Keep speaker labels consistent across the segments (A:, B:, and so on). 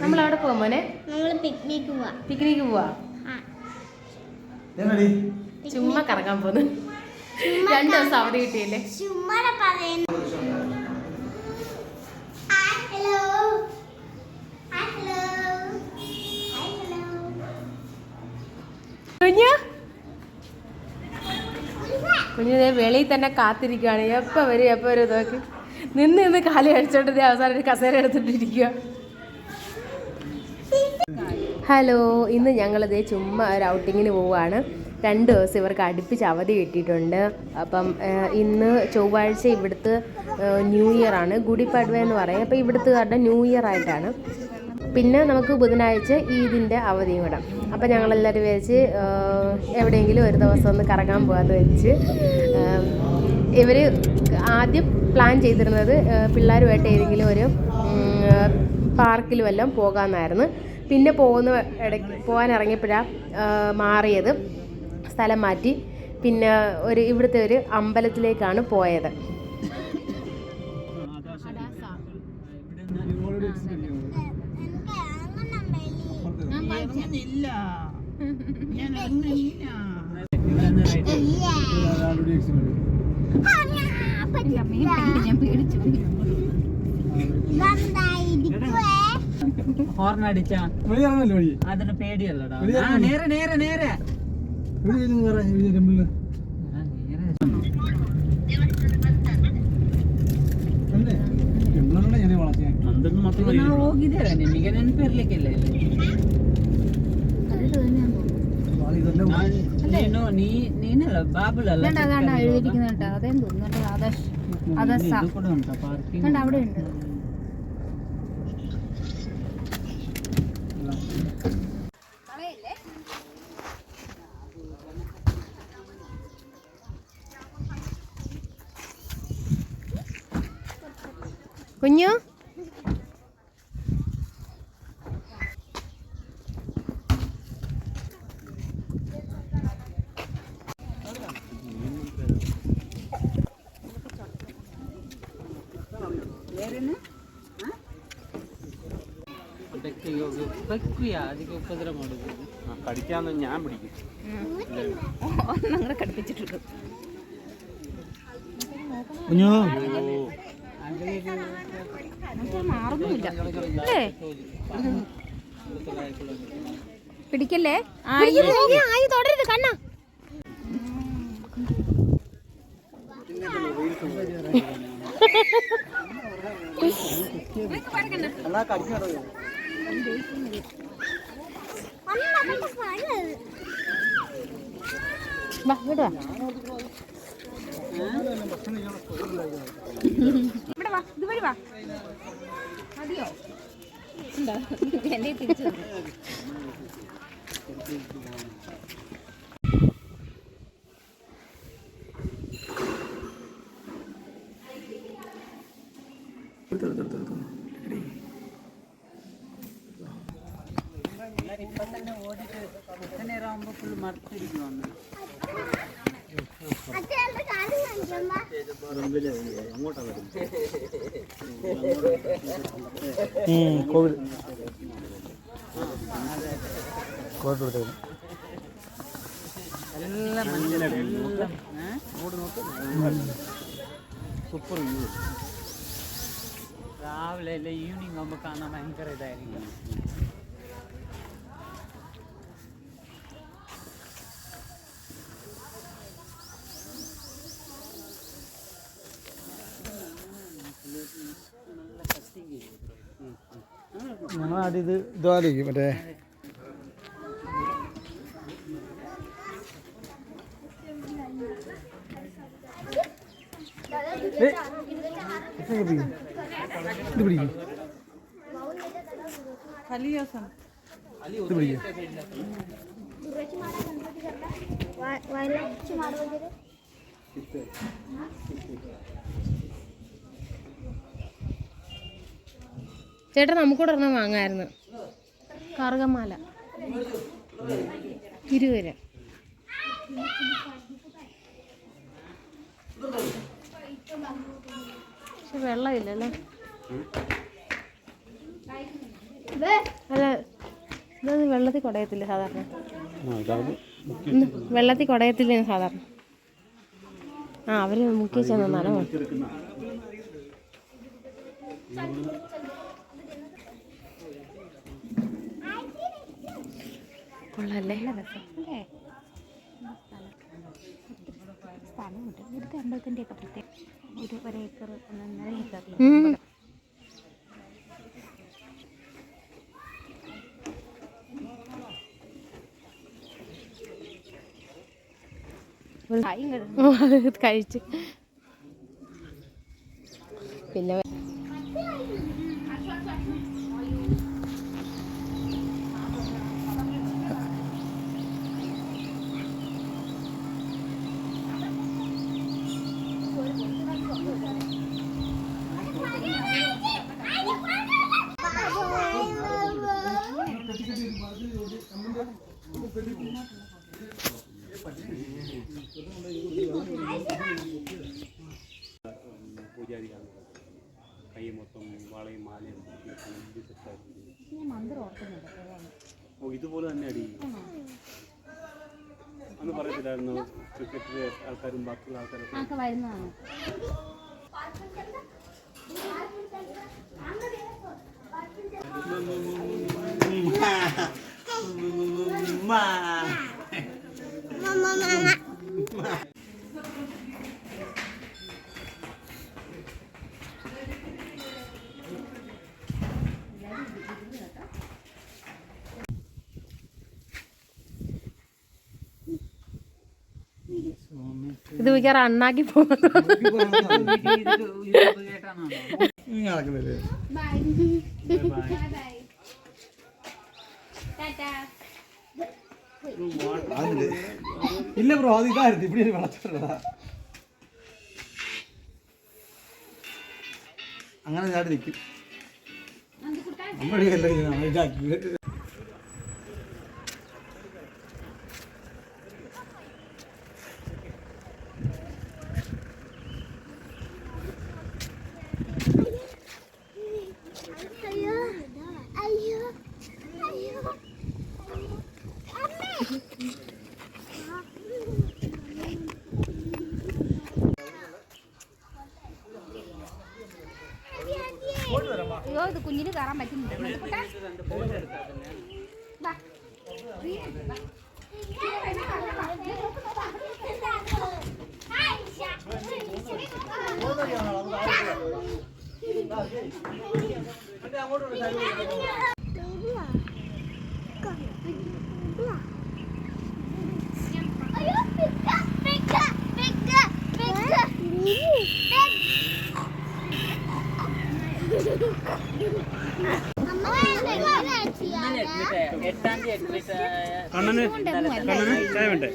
A: നമ്മൾ അവിടെ പോവാ മോനെ?
B: നമ്മൾ പിക്നിക്ക് പോവാ.
A: പിക്നിക്ക് പോവാ? ചുമ്മാ കറങ്ങാൻ പോന്നു. രണ്ടു ദിവസം അവധി കിട്ടിയില്ലേ?
B: ചുമ്മാടെ പറയുന്നു. Hi hello hi hello hi hello
A: കുഞ്ഞു? കുഞ്ഞിനെ വെളിയിൽ തന്നെ കാത്തിരിക്കുകയാണ് എപ്പോൾ വരും എപ്പോൾ വരും നോക്കി. നിന്ന് നിന്ന് കാലി അടിച്ചോണ്ട് ദേ അവസാനം ഒരു കസേര എടുത്തിട്ടിരിക്കുക ഹലോ ഇന്ന് ഞങ്ങളിതേ ചുമ്മാ ഒരു ഔട്ടിങ്ങിന് പോവുകയാണ് രണ്ട് ദിവസം ഇവർക്ക് അടുപ്പിച്ച് അവധി കിട്ടിയിട്ടുണ്ട്. അപ്പം ഇന്ന് ചൊവ്വാഴ്ച ഇവിടുത്തെ ന്യൂ ഇയർ ആണ്. ഗുഡിപ്പഡ്വ എന്ന് പറയും. അപ്പോൾ ഇവിടുത്തുകാരുടെ ന്യൂ ഇയർ ആയിട്ടാണ്. പിന്നെ നമുക്ക് ബുധനാഴ്ച ഈദിന്റെ അവധിയും കൂടെ. അപ്പോൾ ഞങ്ങളെല്ലാവരും വിചാരിച്ച് എവിടെയെങ്കിലും ഒരു ദിവസം ഒന്ന് കറങ്ങാൻ പോകാമെന്ന് വെച്ച് ഇവർ ആദ്യം പ്ലാൻ ചെയ്തിരുന്നത് പിള്ളേരുമായിട്ട് ഏതെങ്കിലും ഒരു പാർക്കിൽ വല്ലതും പോകാമെന്നായിരുന്നു പിന്നെ പോകുന്ന ഇടയ്ക്ക് പോകാൻ ഇറങ്ങിയപ്പോഴാണ് മാറിയത്. സ്ഥലം മാറ്റി. പിന്നെ ഒരു ഇവിടുത്തെ ഒരു അമ്പലത്തിലേക്കാണ് പോയത്.
C: ഞാൻ പേടിച്ചു. ഹോർൺ അടിച്ചാ
D: വെളിയിറങ്ങല്ലേ വഴി
C: അതിന് പേടിയല്ലടാ
D: വെളിയിൽ
C: ആ, നേരെ നേരെ നേരെ
D: വെളിയിൽ കയറാ ഈ ടെമ്പിളില്
C: ആ, നേരെ
D: ಅಲ್ಲೇ ടെമ്പിളിലുള്ള ചെറിയ വളർച്ചയാ
C: ಈಗ ನಾವು ಹೋಗಿದ್ದೇವೆ ನಿಮಗೆ ನೆನಪಿರ್ಲಿಕ್ಕಿಲ್ಲ ಇಲ್ಲಿ
D: ഇതെല്ലാം
C: ನೀನು ನೀ ನೀನಲ್ಲ ಬಾಬುಲಲ್ಲ
E: എഴുതിയിരിക്കുന്നുണ്ട് അതേം തോന്നുന്നുണ്ട് ആദർശ് അതസ്സ.
C: ಇದು ಕೂಡ ಉಂಟಾ ಪಾರ್ಕಿಂಗ್
E: കണ്ട അവിടെ ഉണ്ട്
A: കുഞ്ഞു?
C: ഉപദ്രവം കൊടുക്കും
F: കടിക്കാന്ന് ഞാൻ പിടിക്കും
E: ഒന്നങ്ങനെ കടിപ്പിച്ചിട്ടുണ്ട് മാറുന്നുമില്ല. അല്ലേ? പിടിക്കല്ലേ?
A: ആയി തുടരുത് കണ്ണ.
E: വാ ഇവിടെ വാ ഇതുവഴി വാ. മതിയോ? ഉണ്ടോ? എന്റെ തിരിച്ചു തന്നു.
C: നേരം ആകുമ്പോ ഫുള്ള് മറത്തിരിക്കുവാണ്
D: കോവിഡ്. കോവിഡ്
C: മഞ്ഞളാണ് എല്ലാം സൂപ്പർ വ്യൂ. രാവിലെ അല്ലെ ഈവനിങ് ആകുമ്പോൾ കാണാൻ ഭയങ്കര ഇതായിരിക്കും.
D: ഞങ്ങളാദ്യം ഇത് ഇത് ഇതാലോചിക്കും മറ്റേ. ഇതൊക്കെ പിടിക്ക്. ഇത് പിടിക്കും. ഇത് പിടിക്കും.
A: ചേട്ടാ നമുക്കൂടെ ഒരെണ്ണം വാങ്ങായിരുന്നു. കറുകമാല ഇരുവര പക്ഷെ വെള്ളമില്ലല്ലേ? അല്ല ഇതൊന്ന് വെള്ളത്തിൽ കുടയത്തില്ല സാധാരണ. ഇന്ന് വെള്ളത്തിൽ കുടയത്തില്ല സാധാരണ. ആ അവർ മുക്കി ചെന്നാണോ കൊള്ളാല്ലേ
E: സ്ഥലമുണ്ട്. ഇവിടുത്തെ അമ്പലത്തിന്റെ ഒക്കെ പ്രത്യേകം ഒരു ഒരേക്കർ ഒന്നര ഏക്കറിൽ
A: കഴിച്ച്. പിന്നെ
F: ഇതുപോലെ തന്നെ അടി. അന്ന് പറയത്തില്ലായിരുന്നു ക്രിക്കറ്റിലെ ആൾക്കാരും ബാക്കിയുള്ള ആൾക്കാരൊക്കെ.
E: mama, വരുന്നതാണ്.
A: ഇത്
D: നടക്കുന്നില്ലേ അതില്ലേ ഇല്ല ബ്രോ അത് ഇതായിരുന്നു ഇവിടെ വളർത്തിട്ടുള്ളതാ അങ്ങനെ ചാടി നിൽക്കും നമ്മുടെ ഇതാക്കി
E: കയറാൻ പറ്റുന്നുണ്ട് Thank വാ.
F: കണ്ണന് കണ്ണന് ചായ വേണ്ടേ?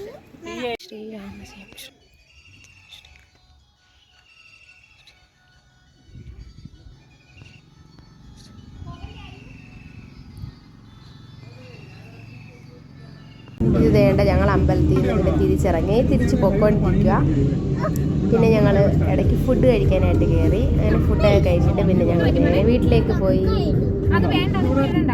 A: ഇത് വേണ്ട ഞങ്ങൾ അമ്പലത്തിൽ നിന്ന് ഇവിടെ തിരിച്ചിറങ്ങി തിരിച്ച് പൊക്കോണ്ടിരിക്കുക പിന്നെ ഞങ്ങൾ ഇടയ്ക്ക് ഫുഡ് കഴിക്കാനായിട്ട് കയറി അങ്ങനെ ഫുഡൊക്കെ കഴിച്ചിട്ട് പിന്നെ ഞങ്ങൾ നേരെ വീട്ടിലേക്ക് പോയി.
E: അത് വേണ്ട
D: അങ്ങനെ വേണ്ട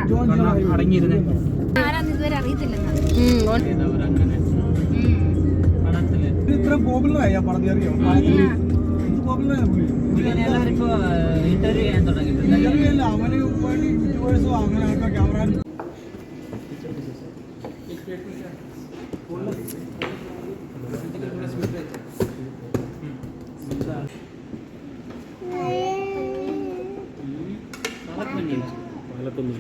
F: പാലത്തൊന്നും